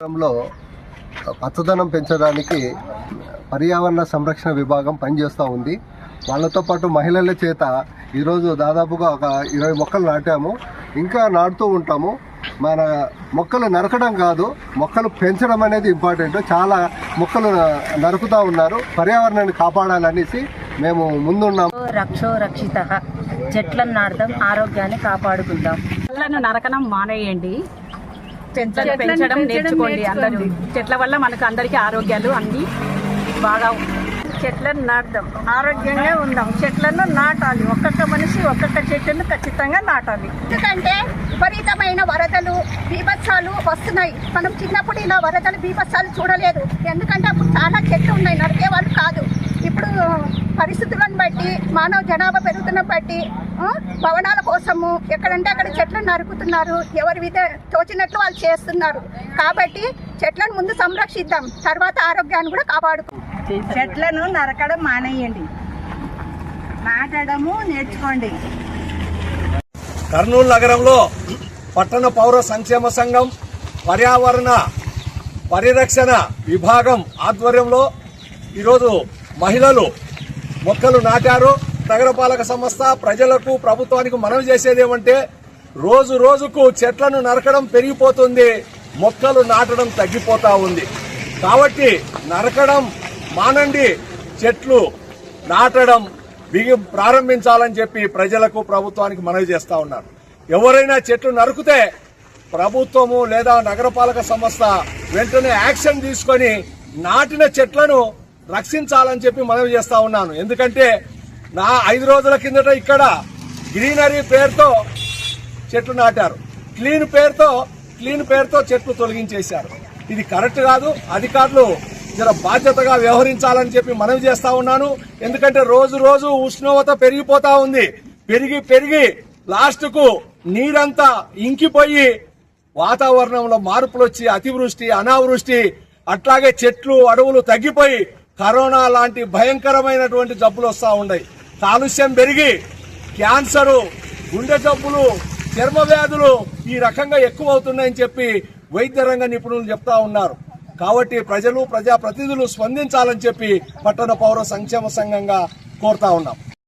లో పచ్చదనం పెంచడానికి పర్యావరణ సంరక్షణ విభాగం పనిచేస్తూ ఉంది. వాళ్ళతో పాటు మహిళల చేత ఈరోజు దాదాపుగా ఒక ఇరవై మొక్కలు నాటాము. ఇంకా నాటుతూ ఉంటాము. మన మొక్కలు నరకడం కాదు మొక్కలు పెంచడం అనేది ఇంపార్టెంట్. చాలా మొక్కలు నరుకుతూ ఉన్నారు. పర్యావరణాన్ని కాపాడాలనేసి మేము ముందున్నాము రక్షో రక్షిత. చెట్లను నాడదాం ఆరోగ్యాన్ని కాపాడుకుందాం. చెట్లను నరకడం మానేయండి. చెట్లను పెంచడం నేర్చుకోండి అందరూ. చెట్ల వల్ల మనకు అందరికీ ఆరోగ్యాలు అన్ని బాగా చెట్లను నాటుదాం. ఆరోగ్యంగా ఉందాం. చెట్లను నాటాలి. ఒక్కొక్క మనిషి ఒక్కొక్క చెట్టును ఖచ్చితంగా నాటాలి. ఎందుకంటే విపరీతమైన వరదలు బీభత్సాలు వస్తున్నాయి. మనం చిన్నప్పుడు ఇలా వరదలు బీభత్సాలు చూడలేదు. ఎందుకంటే అప్పుడు చాలా చెట్లు ఉన్నాయి. నరికే వాళ్ళు కాదు. పరిస్థితులను బట్టి మానవ జనాభా పెరుగుతున్న బట్టి భవనాల కోసము ఎక్కడంటే అక్కడ చెట్లను నరుకుతున్నారు. ఎవరి విధ తోచినట్లు వాళ్ళు చేస్తున్నారు. కాబట్టి చెట్లను ముందు సంరక్షిద్దాం. తర్వాత ఆరోగ్యాన్ని కూడా కాపాడుకుందాం చెట్లను నరకడం మానేయండి. నాటడము నేర్చుకోండి. కర్నూలు నగరంలో పట్టణ పౌర సంక్షేమ సంఘం పర్యావరణ పరిరక్షణ విభాగం ఆధ్వర్యంలో ఈరోజు మహిళలు మొక్కలు నాటారు. నగరపాలక సంస్థ ప్రజలకు ప్రభుత్వానికి మనవి చేసేది ఏమంటే రోజు రోజుకు చెట్లను నరకడం పెరిగిపోతుంది. మొక్కలు నాటడం తగ్గిపోతా ఉంది. కాబట్టి నరకడం మానండి. చెట్లు నాటడం బిగి ప్రారంభించాలని చెప్పి ప్రజలకు ప్రభుత్వానికి మనవి చేస్తా ఉన్నారు. ఎవరైనా చెట్లు నరుకుతే ప్రభుత్వము లేదా నగరపాలక సంస్థ వెంటనే యాక్షన్ తీసుకొని నాటిన చెట్లను రక్షించాలని చెప్పి మనవి చేస్తా ఉన్నాను. ఎందుకంటే నా ఐదు రోజుల కిందట ఇక్కడ గ్రీనరీ పేరుతో చెట్లు నాటారు. క్లీన్ పేరుతో క్లీన్ పేరుతో చెట్లు తొలగించేశారు. ఇది కరెక్ట్ కాదు. అధికారులు జర బాధ్యతగా వ్యవహరించాలని చెప్పి మనవి చేస్తా ఉన్నాను. ఎందుకంటే రోజు రోజు ఉష్ణోగ్రత పెరిగిపోతా ఉంది. పెరిగి పెరిగి లాస్ట్కు నీరంతా ఇంకిపోయి వాతావరణంలో మార్పులు వచ్చి అతివృష్టి అనావృష్టి అట్లాగే చెట్లు అడవులు తగ్గిపోయి కరోనా లాంటి భయంకరమైనటువంటి జబ్బులు వస్తూ ఉన్నాయి. కాలుష్యం పెరిగి క్యాన్సరు గుండె జబ్బులు చర్మ వ్యాధులు ఈ రకంగా ఎక్కువ అవుతున్నాయని చెప్పి వైద్య రంగ నిపుణులు చెప్తా ఉన్నారు. కాబట్టి ప్రజలు ప్రజాప్రతినిధులు స్పందించాలని చెప్పి పట్టణ పౌర సంక్షేమ సంఘంగా కోరుతా ఉన్నాం.